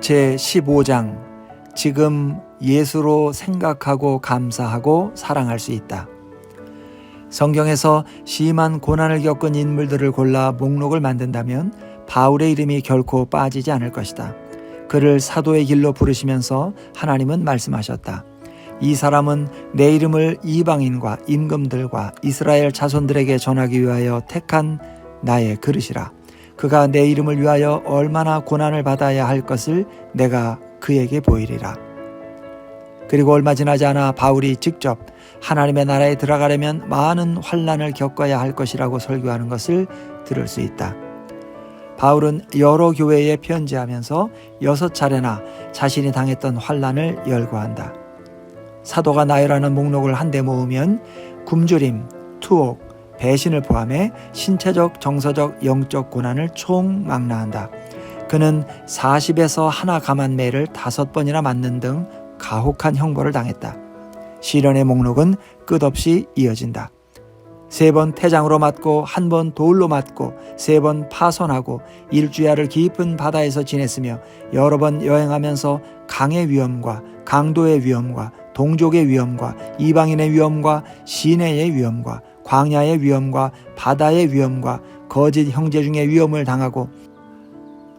제 15장 지금 예수로 생각하고 감사하고 사랑할 수 있다. 성경에서 심한 고난을 겪은 인물들을 골라 목록을 만든다면 바울의 이름이 결코 빠지지 않을 것이다. 그를 사도의 길로 부르시면서 하나님은 말씀하셨다. 이 사람은 내 이름을 이방인과 임금들과 이스라엘 자손들에게 전하기 위하여 택한 나의 그릇이라. 그가 내 이름을 위하여 얼마나 고난을 받아야 할 것을 내가 그에게 보이리라. 그리고 얼마 지나지 않아 바울이 직접 하나님의 나라에 들어가려면 많은 환란을 겪어야 할 것이라고 설교하는 것을 들을 수 있다. 바울은 여러 교회에 편지하면서 여섯 차례나 자신이 당했던 환란을 열거한다. 사도가 나열하는 목록을 한데 모으면 굶주림, 투옥, 배신을 포함해 신체적, 정서적, 영적 고난을 총망라한다. 그는 40에서 하나 감한 매를 다섯 번이나 맞는 등 가혹한 형벌을 당했다. 시련의 목록은 끝없이 이어진다. 세 번 태장으로 맞고 한 번 돌로 맞고 세 번 파손하고 일주야를 깊은 바다에서 지냈으며 여러 번 여행하면서 강의 위험과 강도의 위험과 동족의 위험과 이방인의 위험과 시내의 위험과 광야의 위험과 바다의 위험과 거짓 형제 중의 위험을 당하고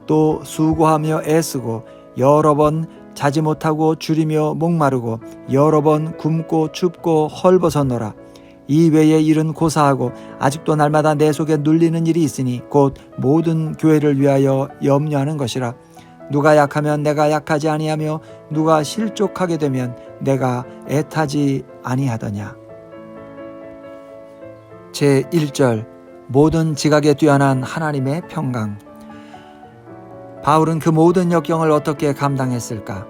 또 수고하며 애쓰고 여러 번 자지 못하고 줄이며 목마르고 여러 번 굶고 춥고 헐벗었노라. 이 외의 일은 고사하고 아직도 날마다 내 속에 눌리는 일이 있으니 곧 모든 교회를 위하여 염려하는 것이라. 누가 약하면 내가 약하지 아니하며 누가 실족하게 되면 내가 애타지 아니하더냐. 제 1절 모든 지각에 뛰어난 하나님의 평강 바울은 그 모든 역경을 어떻게 감당했을까?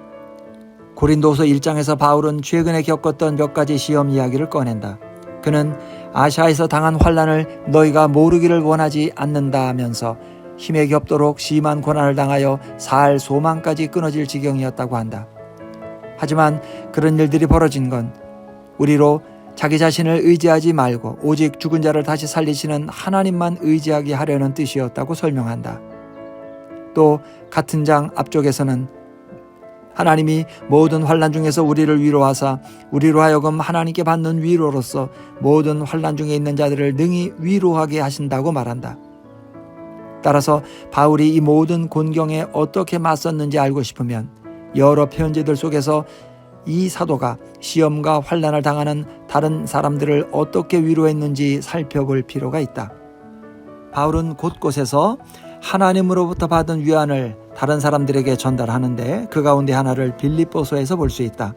고린도서 1장에서 바울은 최근에 겪었던 몇 가지 시험 이야기를 꺼낸다. 그는 아시아에서 당한 환란을 너희가 모르기를 원하지 않는다 하면서 힘에 겹도록 심한 고난을 당하여 살 소망까지 끊어질 지경이었다고 한다. 하지만 그런 일들이 벌어진 건 우리로 자기 자신을 의지하지 말고 오직 죽은 자를 다시 살리시는 하나님만 의지하게 하려는 뜻이었다고 설명한다. 또 같은 장 앞쪽에서는 하나님이 모든 환란 중에서 우리를 위로하사 우리로 하여금 하나님께 받는 위로로서 모든 환란 중에 있는 자들을 능히 위로하게 하신다고 말한다. 따라서 바울이 이 모든 곤경에 어떻게 맞섰는지 알고 싶으면 여러 편지들 속에서 이 사도가 시험과 환란을 당하는 다른 사람들을 어떻게 위로했는지 살펴볼 필요가 있다. 바울은 곳곳에서 하나님으로부터 받은 위안을 다른 사람들에게 전달하는데 그 가운데 하나를 빌립보서에서 볼 수 있다.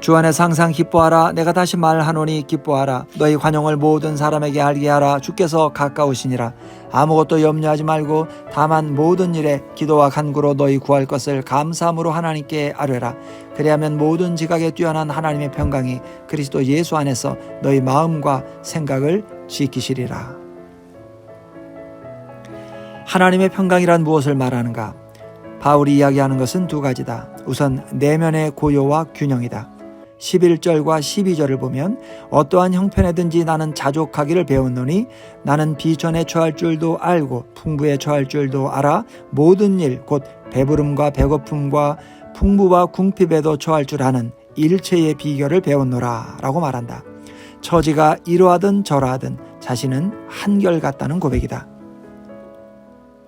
주 안에서 항상 기뻐하라. 내가 다시 말하노니 기뻐하라. 너희 관용을 모든 사람에게 알게 하라. 주께서 가까우시니라. 아무것도 염려하지 말고 다만 모든 일에 기도와 간구로 너희 구할 것을 감사함으로 하나님께 아뢰라. 그리하면 모든 지각에 뛰어난 하나님의 평강이 그리스도 예수 안에서 너희 마음과 생각을 지키시리라. 하나님의 평강이란 무엇을 말하는가? 바울이 이야기하는 것은 두 가지다. 우선 내면의 고요와 균형이다 11절과 12절을 보면 어떠한 형편에든지 나는 자족하기를 배웠노니 나는 비전에 처할 줄도 알고 풍부에 처할 줄도 알아 모든 일 곧 배부름과 배고픔과 풍부와 궁핍에도 처할 줄 아는 일체의 비결을 배웠노라 라고 말한다. 처지가 이러하든 저러하든 자신은 한결같다는 고백이다.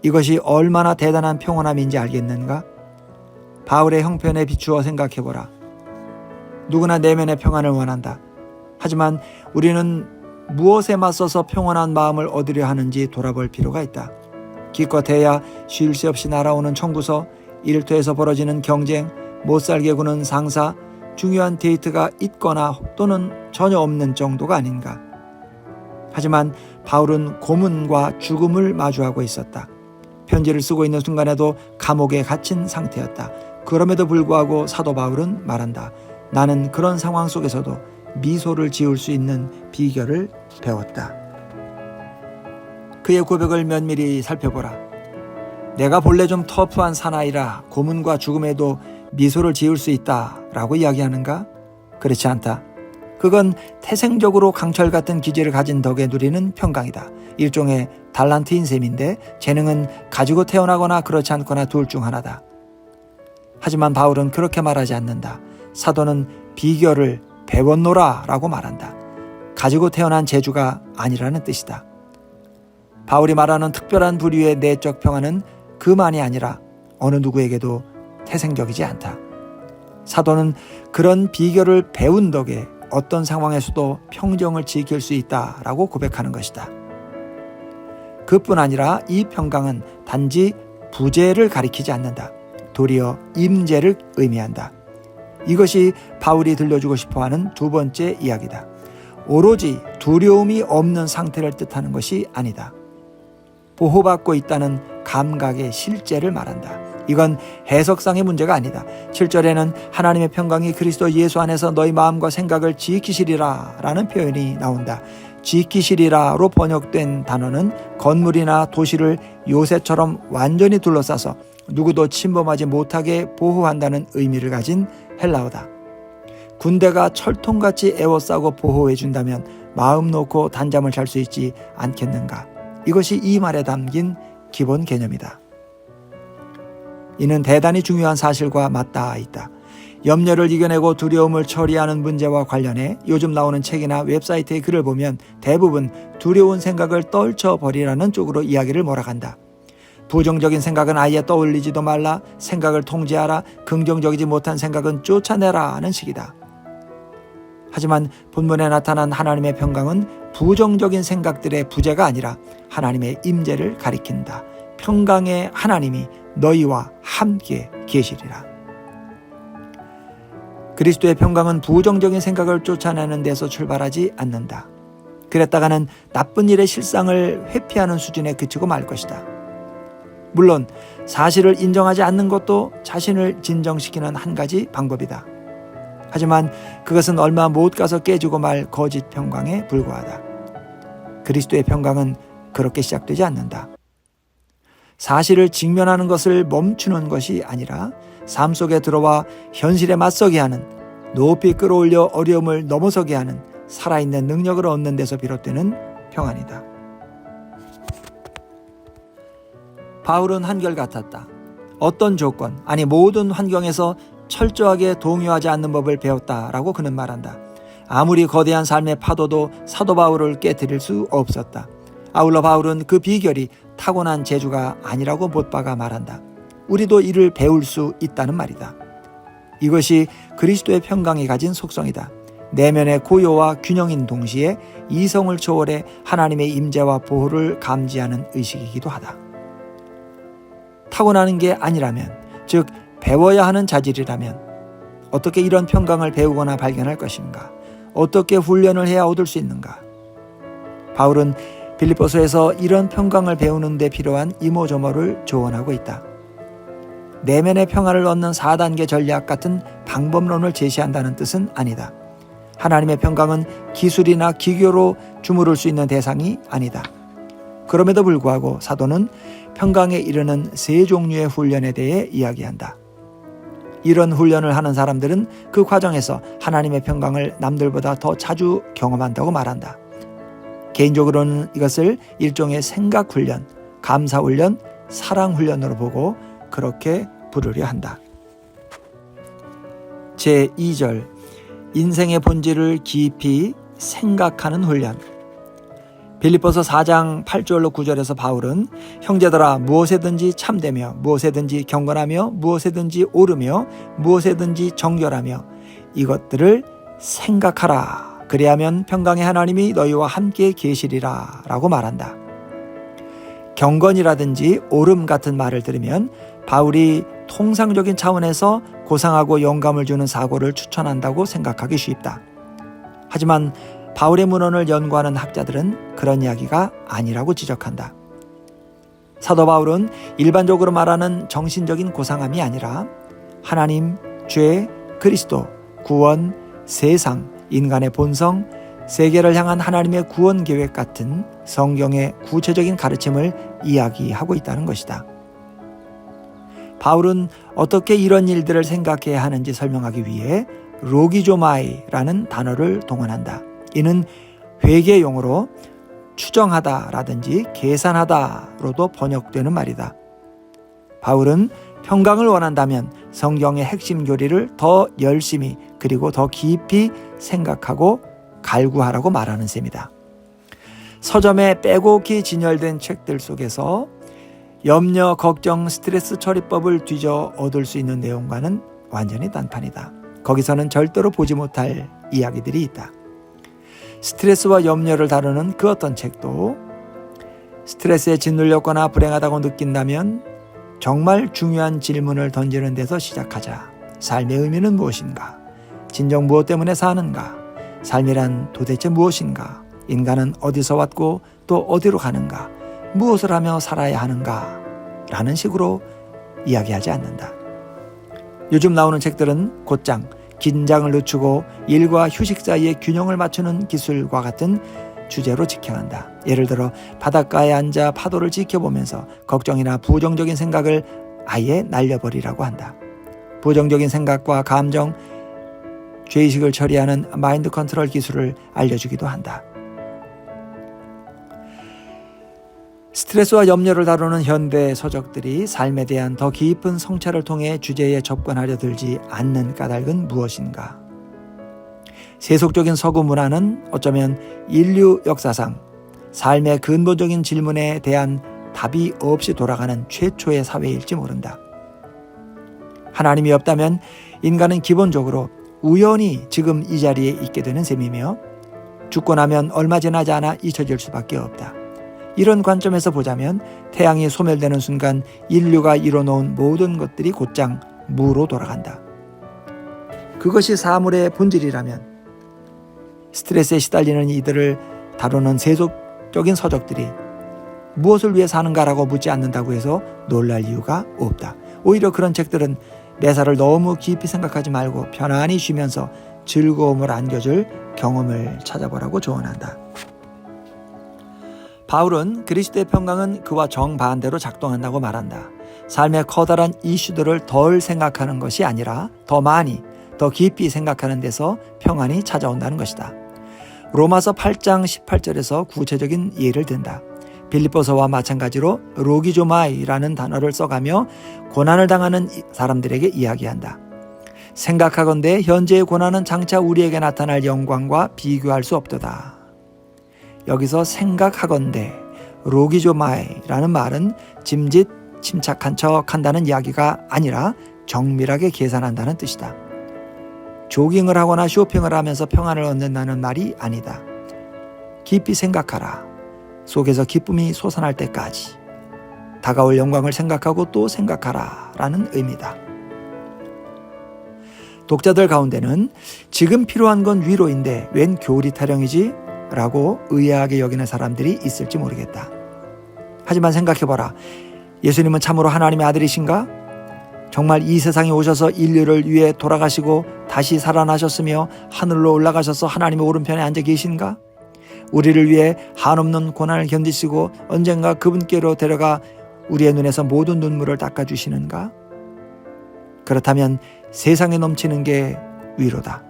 이것이 얼마나 대단한 평온함인지 알겠는가? 바울의 형편에 비추어 생각해보라. 누구나 내면의 평안을 원한다. 하지만 우리는 무엇에 맞서서 평온한 마음을 얻으려 하는지 돌아볼 필요가 있다. 기껏해야 쉴 새 없이 날아오는 청구서, 일터에서 벌어지는 경쟁, 못살게 구는 상사, 중요한 데이트가 있거나 또는 전혀 없는 정도가 아닌가. 하지만 바울은 고문과 죽음을 마주하고 있었다. 편지를 쓰고 있는 순간에도 감옥에 갇힌 상태였다. 그럼에도 불구하고 사도 바울은 말한다. 나는 그런 상황 속에서도 미소를 지을 수 있는 비결을 배웠다. 그의 고백을 면밀히 살펴보라. 내가 본래 좀 터프한 사나이라 고문과 죽음에도 미소를 지을 수 있다 라고 이야기하는가? 그렇지 않다. 그건 태생적으로 강철 같은 기질을 가진 덕에 누리는 평강이다. 일종의 달란트인 셈인데 재능은 가지고 태어나거나 그렇지 않거나 둘 중 하나다. 하지만 바울은 그렇게 말하지 않는다. 사도는 비결을 배웠노라 라고 말한다. 가지고 태어난 재주가 아니라는 뜻이다. 바울이 말하는 특별한 부류의 내적 평안은 그만이 아니라 어느 누구에게도 태생적이지 않다. 사도는 그런 비결을 배운 덕에 어떤 상황에서도 평정을 지킬 수 있다라고 고백하는 것이다. 그뿐 아니라 이 평강은 단지 부재를 가리키지 않는다. 도리어 임재를 의미한다. 이것이 바울이 들려주고 싶어 하는 두 번째 이야기다. 오로지 두려움이 없는 상태를 뜻하는 것이 아니다. 보호받고 있다는 감각의 실제를 말한다. 이건 해석상의 문제가 아니다. 7절에는 하나님의 평강이 그리스도 예수 안에서 너희 마음과 생각을 지키시리라 라는 표현이 나온다. 지키시리라로 번역된 단어는 건물이나 도시를 요새처럼 완전히 둘러싸서 누구도 침범하지 못하게 보호한다는 의미를 가진 헬라어다. 군대가 철통같이 애워싸고 보호해준다면 마음 놓고 단잠을 잘 수 있지 않겠는가. 이것이 이 말에 담긴 기본 개념이다. 이는 대단히 중요한 사실과 맞닿아 있다. 염려를 이겨내고 두려움을 처리하는 문제와 관련해 요즘 나오는 책이나 웹사이트의 글을 보면 대부분 두려운 생각을 떨쳐버리라는 쪽으로 이야기를 몰아간다. 부정적인 생각은 아예 떠올리지도 말라, 생각을 통제하라, 긍정적이지 못한 생각은 쫓아내라 하는 식이다. 하지만 본문에 나타난 하나님의 평강은 부정적인 생각들의 부재가 아니라 하나님의 임재를 가리킨다. 평강의 하나님이 너희와 함께 계시리라. 그리스도의 평강은 부정적인 생각을 쫓아내는 데서 출발하지 않는다. 그랬다가는 나쁜 일의 실상을 회피하는 수준에 그치고 말 것이다. 물론 사실을 인정하지 않는 것도 자신을 진정시키는 한 가지 방법이다. 하지만 그것은 얼마 못 가서 깨지고 말 거짓 평강에 불과하다. 그리스도의 평강은 그렇게 시작되지 않는다. 사실을 직면하는 것을 멈추는 것이 아니라 삶 속에 들어와 현실에 맞서게 하는 높이 끌어올려 어려움을 넘어서게 하는 살아있는 능력을 얻는 데서 비롯되는 평안이다. 바울은 한결같았다. 어떤 조건, 아니 모든 환경에서 철저하게 동요하지 않는 법을 배웠다라고 그는 말한다. 아무리 거대한 삶의 파도도 사도 바울을 깨뜨릴 수 없었다. 아울러 바울은 그 비결이 타고난 재주가 아니라고 못 박아 말한다. 우리도 이를 배울 수 있다는 말이다. 이것이 그리스도의 평강이 가진 속성이다. 내면의 고요와 균형인 동시에 이성을 초월해 하나님의 임재와 보호를 감지하는 의식이기도 하다. 타고나는 게 아니라면, 즉 배워야 하는 자질이라면 어떻게 이런 평강을 배우거나 발견할 것인가? 어떻게 훈련을 해야 얻을 수 있는가? 바울은 빌립보서에서 이런 평강을 배우는 데 필요한 이모저모를 조언하고 있다. 내면의 평화를 얻는 4단계 전략 같은 방법론을 제시한다는 뜻은 아니다. 하나님의 평강은 기술이나 기교로 주무를 수 있는 대상이 아니다. 그럼에도 불구하고 사도는 평강에 이르는 세 종류의 훈련에 대해 이야기한다. 이런 훈련을 하는 사람들은 그 과정에서 하나님의 평강을 남들보다 더 자주 경험한다고 말한다. 개인적으로는 이것을 일종의 생각 훈련, 감사 훈련, 사랑 훈련으로 보고 그렇게 부르려 한다. 제 2절 인생의 본질을 깊이 생각하는 훈련. 빌립보서 4장 8절로 9절에서 바울은 형제들아 무엇에든지 참되며 무엇에든지 경건하며 무엇에든지 옳으며 무엇에든지 정결하며 이것들을 생각하라. 그리하면 평강의 하나님이 너희와 함께 계시리라 라고 말한다. 경건이라든지 옳음 같은 말을 들으면 바울이 통상적인 차원에서 고상하고 영감을 주는 사고를 추천한다고 생각하기 쉽다. 하지만 바울의 문헌을 연구하는 학자들은 그런 이야기가 아니라고 지적한다. 사도 바울은 일반적으로 말하는 정신적인 고상함이 아니라 하나님, 죄, 그리스도, 구원, 세상, 인간의 본성, 세계를 향한 하나님의 구원 계획 같은 성경의 구체적인 가르침을 이야기하고 있다는 것이다. 바울은 어떻게 이런 일들을 생각해야 하는지 설명하기 위해 로기조마이라는 단어를 동원한다. 이는 회계 용어로 추정하다라든지 계산하다로도 번역되는 말이다. 바울은 평강을 원한다면 성경의 핵심 교리를 더 열심히 그리고 더 깊이 생각하고 갈구하라고 말하는 셈이다. 서점에 빼곡히 진열된 책들 속에서 염려, 걱정, 스트레스 처리법을 뒤져 얻을 수 있는 내용과는 완전히 딴판이다. 거기서는 절대로 보지 못할 이야기들이 있다. 스트레스와 염려를 다루는 그 어떤 책도 스트레스에 짓눌렸거나 불행하다고 느낀다면 정말 중요한 질문을 던지는 데서 시작하자. 삶의 의미는 무엇인가? 진정 무엇 때문에 사는가? 삶이란 도대체 무엇인가? 인간은 어디서 왔고 또 어디로 가는가? 무엇을 하며 살아야 하는가? 라는 식으로 이야기하지 않는다. 요즘 나오는 책들은 곧장 긴장을 늦추고 일과 휴식 사이의 균형을 맞추는 기술과 같은 주제로 지켜간다. 예를 들어 바닷가에 앉아 파도를 지켜보면서 걱정이나 부정적인 생각을 아예 날려버리라고 한다. 부정적인 생각과 감정, 죄의식을 처리하는 마인드 컨트롤 기술을 알려주기도 한다. 스트레스와 염려를 다루는 현대 서적들이 삶에 대한 더 깊은 성찰을 통해 주제에 접근하려 들지 않는 까닭은 무엇인가? 세속적인 서구 문화는 어쩌면 인류 역사상 삶의 근본적인 질문에 대한 답이 없이 돌아가는 최초의 사회일지 모른다. 하나님이 없다면 인간은 기본적으로 우연히 지금 이 자리에 있게 되는 셈이며 죽고 나면 얼마 지나지 않아 잊혀질 수밖에 없다. 이런 관점에서 보자면 태양이 소멸되는 순간 인류가 이뤄놓은 모든 것들이 곧장 무로 돌아간다. 그것이 사물의 본질이라면 스트레스에 시달리는 이들을 다루는 세속적인 서적들이 무엇을 위해 사는가라고 묻지 않는다고 해서 놀랄 이유가 없다. 오히려 그런 책들은 매사를 너무 깊이 생각하지 말고 편안히 쉬면서 즐거움을 안겨줄 경험을 찾아보라고 조언한다. 바울은 그리스도의 평강은 그와 정반대로 작동한다고 말한다. 삶의 커다란 이슈들을 덜 생각하는 것이 아니라 더 많이, 더 깊이 생각하는 데서 평안이 찾아온다는 것이다. 로마서 8장 18절에서 구체적인 예를 든다. 빌립보서와 마찬가지로 로기조마이라는 단어를 써가며 고난을 당하는 사람들에게 이야기한다. 생각하건대 현재의 고난은 장차 우리에게 나타날 영광과 비교할 수 없도다. 여기서 생각하건대 로기조마이라는 말은 짐짓 침착한 척 한다는 이야기가 아니라 정밀하게 계산한다는 뜻이다. 조깅을 하거나 쇼핑을 하면서 평안을 얻는다는 말이 아니다. 깊이 생각하라. 속에서 기쁨이 솟아날 때까지. 다가올 영광을 생각하고 또 생각하라. 라는 의미다. 독자들 가운데는 지금 필요한 건 위로인데 웬 교리 타령이지? 라고 의아하게 여기는 사람들이 있을지 모르겠다. 하지만 생각해봐라. 예수님은 참으로 하나님의 아들이신가? 정말 이 세상에 오셔서 인류를 위해 돌아가시고 다시 살아나셨으며 하늘로 올라가셔서 하나님의 오른편에 앉아 계신가? 우리를 위해 한없는 고난을 견디시고 언젠가 그분께로 데려가 우리의 눈에서 모든 눈물을 닦아주시는가? 그렇다면 세상에 넘치는 게 위로다.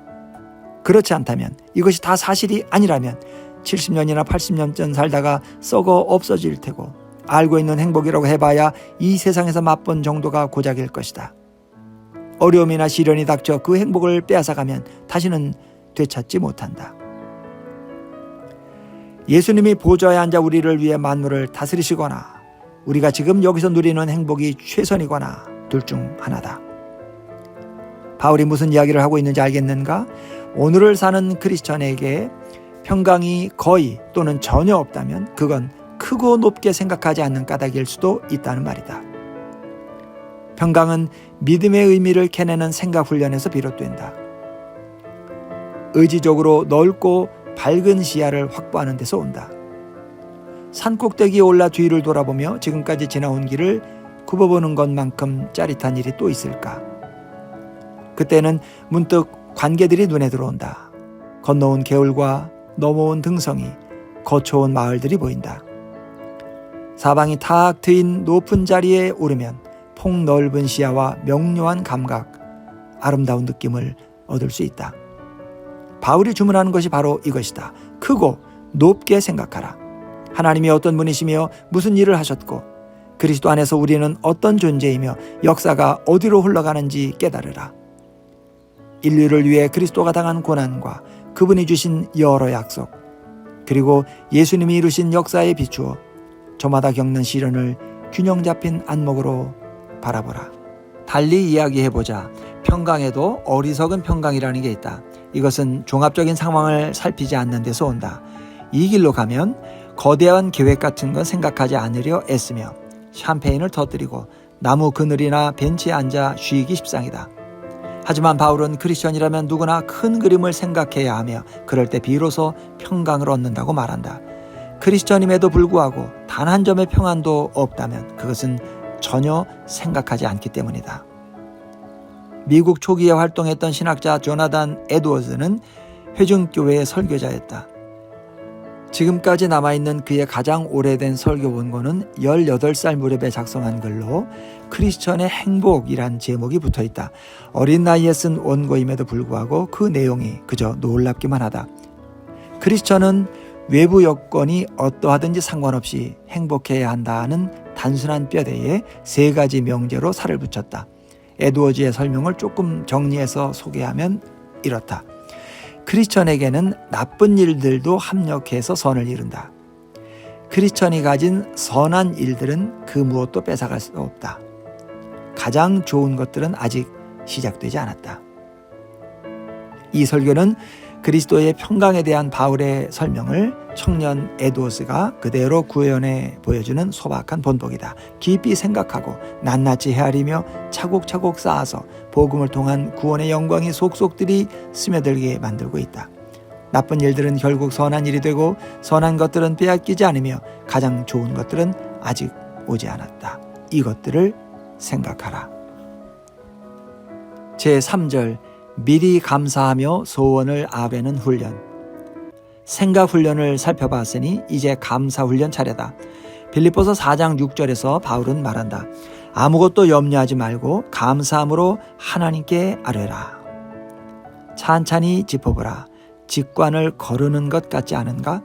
그렇지 않다면 이것이 다 사실이 아니라면 70년이나 80년 전 살다가 썩어 없어질 테고 알고 있는 행복이라고 해봐야 이 세상에서 맛본 정도가 고작일 것이다. 어려움이나 시련이 닥쳐 그 행복을 빼앗아가면 다시는 되찾지 못한다. 예수님이 보좌에 앉아 우리를 위해 만물을 다스리시거나 우리가 지금 여기서 누리는 행복이 최선이거나 둘 중 하나다. 바울이 무슨 이야기를 하고 있는지 알겠는가? 오늘을 사는 크리스천에게 평강이 거의 또는 전혀 없다면 그건 크고 높게 생각하지 않는 까닭일 수도 있다는 말이다. 평강은 믿음의 의미를 캐내는 생각 훈련에서 비롯된다. 의지적으로 넓고 밝은 시야를 확보하는 데서 온다. 산 꼭대기에 올라 뒤를 돌아보며 지금까지 지나온 길을 굽어보는 것만큼 짜릿한 일이 또 있을까? 그때는 문득 관계들이 눈에 들어온다. 건너온 개울과 넘어온 등성이, 거쳐온 마을들이 보인다. 사방이 탁 트인 높은 자리에 오르면 폭넓은 시야와 명료한 감각, 아름다운 느낌을 얻을 수 있다. 바울이 주문하는 것이 바로 이것이다. 크고 높게 생각하라. 하나님이 어떤 분이시며 무슨 일을 하셨고 그리스도 안에서 우리는 어떤 존재이며 역사가 어디로 흘러가는지 깨달으라. 인류를 위해 그리스도가 당한 고난과 그분이 주신 여러 약속, 그리고 예수님이 이루신 역사에 비추어 저마다 겪는 시련을 균형 잡힌 안목으로 바라보라. 달리 이야기해보자. 평강에도 어리석은 평강이라는 게 있다. 이것은 종합적인 상황을 살피지 않는 데서 온다. 이 길로 가면 거대한 계획 같은 건 생각하지 않으려 애쓰며 샴페인을 터뜨리고 나무 그늘이나 벤치에 앉아 쉬기 십상이다. 하지만 바울은 크리스천이라면 누구나 큰 그림을 생각해야 하며 그럴 때 비로소 평강을 얻는다고 말한다. 크리스천임에도 불구하고 단 한 점의 평안도 없다면 그것은 전혀 생각하지 않기 때문이다. 미국 초기에 활동했던 신학자 조나단 에드워즈는 회중교회의 설교자였다. 지금까지 남아있는 그의 가장 오래된 설교 원고는 18살 무렵에 작성한 글로 크리스천의 행복이란 제목이 붙어 있다. 어린 나이에 쓴 원고임에도 불구하고 그 내용이 그저 놀랍기만 하다. 크리스천은 외부 여건이 어떠하든지 상관없이 행복해야 한다는 단순한 뼈대에 세 가지 명제로 살을 붙였다. 에드워즈의 설명을 조금 정리해서 소개하면 이렇다. 크리스천에게는 나쁜 일들도 합력해서 선을 이룬다. 크리스천이 가진 선한 일들은 그 무엇도 뺏어갈 수 없다. 가장 좋은 것들은 아직 시작되지 않았다. 이 설교는 그리스도의 평강에 대한 바울의 설명을 청년 에드워스가 그대로 구현해 보여주는 소박한 본보기다. 깊이 생각하고 낱낱이 헤아리며 차곡차곡 쌓아서 복음을 통한 구원의 영광이 속속들이 스며들게 만들고 있다. 나쁜 일들은 결국 선한 일이 되고 선한 것들은 빼앗기지 않으며 가장 좋은 것들은 아직 오지 않았다. 이것들을 생각하라. 제3절 미리 감사하며 소원을 아베는 훈련. 생각 훈련을 살펴봤으니 이제 감사 훈련 차례다. 빌립보서 4장 6절에서 바울은 말한다. 아무것도 염려하지 말고 감사함으로 하나님께 아뢰라. 찬찬히 짚어보라. 직관을 거르는 것 같지 않은가?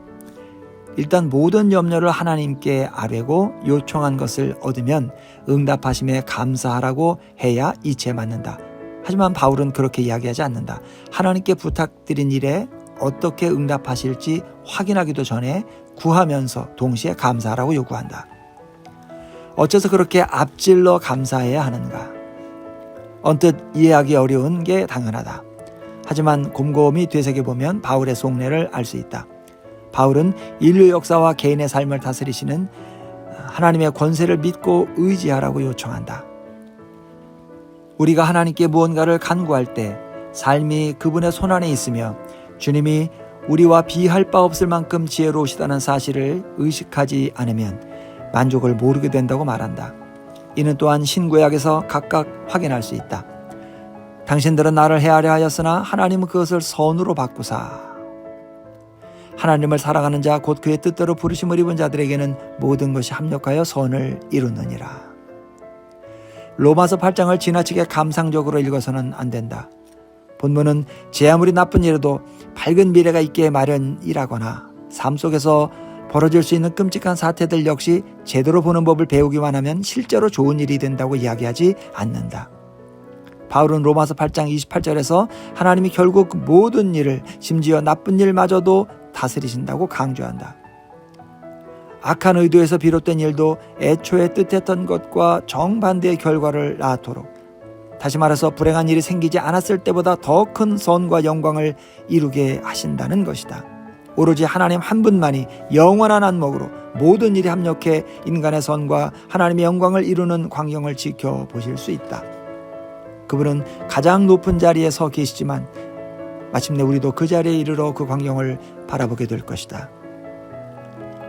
일단 모든 염려를 하나님께 아뢰고 요청한 것을 얻으면 응답하심에 감사하라고 해야 이치에 맞는다. 하지만 바울은 그렇게 이야기하지 않는다. 하나님께 부탁드린 일에 어떻게 응답하실지 확인하기도 전에 구하면서 동시에 감사하라고 요구한다. 어째서 그렇게 앞질러 감사해야 하는가? 언뜻 이해하기 어려운 게 당연하다. 하지만 곰곰이 되새겨보면 바울의 속내를 알 수 있다. 바울은 인류 역사와 개인의 삶을 다스리시는 하나님의 권세를 믿고 의지하라고 요청한다. 우리가 하나님께 무언가를 간구할 때 삶이 그분의 손안에 있으며 주님이 우리와 비할 바 없을 만큼 지혜로우시다는 사실을 의식하지 않으면 만족을 모르게 된다고 말한다. 이는 또한 신구약에서 각각 확인할 수 있다. 당신들은 나를 헤아려 하였으나 하나님은 그것을 선으로 바꾸사. 하나님을 사랑하는 자 곧 그의 뜻대로 부르심을 입은 자들에게는 모든 것이 합력하여 선을 이루느니라. 로마서 8장을 지나치게 감상적으로 읽어서는 안 된다. 본문은 제 아무리 나쁜 일에도 밝은 미래가 있기에 마련이라거나 삶 속에서 벌어질 수 있는 끔찍한 사태들 역시 제대로 보는 법을 배우기만 하면 실제로 좋은 일이 된다고 이야기하지 않는다. 바울은 로마서 8장 28절에서 하나님이 결국 모든 일을 심지어 나쁜 일마저도 다스리신다고 강조한다. 악한 의도에서 비롯된 일도 애초에 뜻했던 것과 정반대의 결과를 낳도록 다시 말해서 불행한 일이 생기지 않았을 때보다 더 큰 선과 영광을 이루게 하신다는 것이다. 오로지 하나님 한 분만이 영원한 안목으로 모든 일이 합력해 인간의 선과 하나님의 영광을 이루는 광경을 지켜보실 수 있다. 그분은 가장 높은 자리에 서 계시지만 마침내 우리도 그 자리에 이르러 그 광경을 바라보게 될 것이다.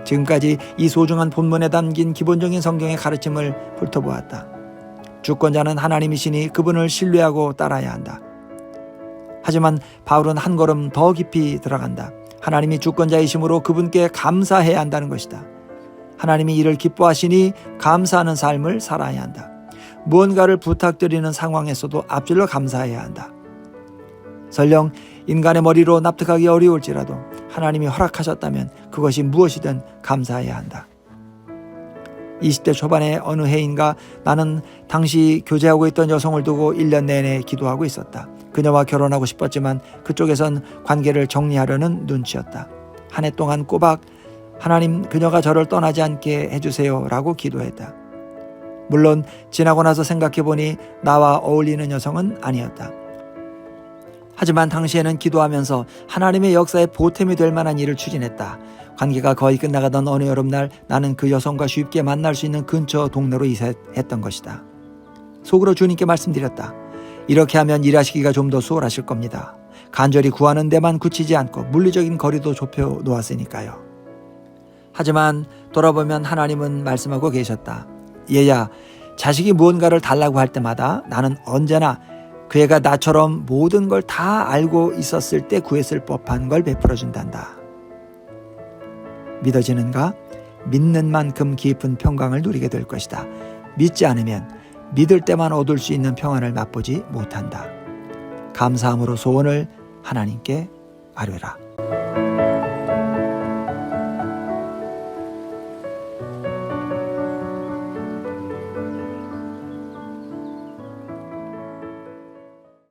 지금까지 이 소중한 본문에 담긴 기본적인 성경의 가르침을 훑어보았다. 주권자는 하나님이시니 그분을 신뢰하고 따라야 한다. 하지만 바울은 한 걸음 더 깊이 들어간다. 하나님이 주권자이심으로 그분께 감사해야 한다는 것이다. 하나님이 이를 기뻐하시니 감사하는 삶을 살아야 한다. 무언가를 부탁드리는 상황에서도 앞질러 감사해야 한다. 설령 인간의 머리로 납득하기 어려울지라도 하나님이 허락하셨다면 그것이 무엇이든 감사해야 한다. 20대 초반의 어느 해인가 나는 당시 교제하고 있던 여성을 두고 1년 내내 기도하고 있었다. 그녀와 결혼하고 싶었지만 그쪽에선 관계를 정리하려는 눈치였다. 한 해 동안 꼬박 하나님 그녀가 저를 떠나지 않게 해주세요 라고 기도했다. 물론 지나고 나서 생각해 보니 나와 어울리는 여성은 아니었다. 하지만 당시에는 기도하면서 하나님의 역사에 보탬이 될 만한 일을 추진했다. 관계가 거의 끝나가던 어느 여름날 나는 그 여성과 쉽게 만날 수 있는 근처 동네로 이사했던 것이다. 속으로 주님께 말씀드렸다. 이렇게 하면 일하시기가 좀 더 수월하실 겁니다. 간절히 구하는 데만 굳히지 않고 물리적인 거리도 좁혀 놓았으니까요. 하지만 돌아보면 하나님은 말씀하고 계셨다. 얘야, 자식이 무언가를 달라고 할 때마다 나는 언제나 그 애가 나처럼 모든 걸 다 알고 있었을 때 구했을 법한 걸 베풀어 준단다. 믿어지는가? 믿는 만큼 깊은 평강을 누리게 될 것이다. 믿지 않으면 믿을 때만 얻을 수 있는 평안을 맛보지 못한다. 감사함으로 소원을 하나님께 아뢰라.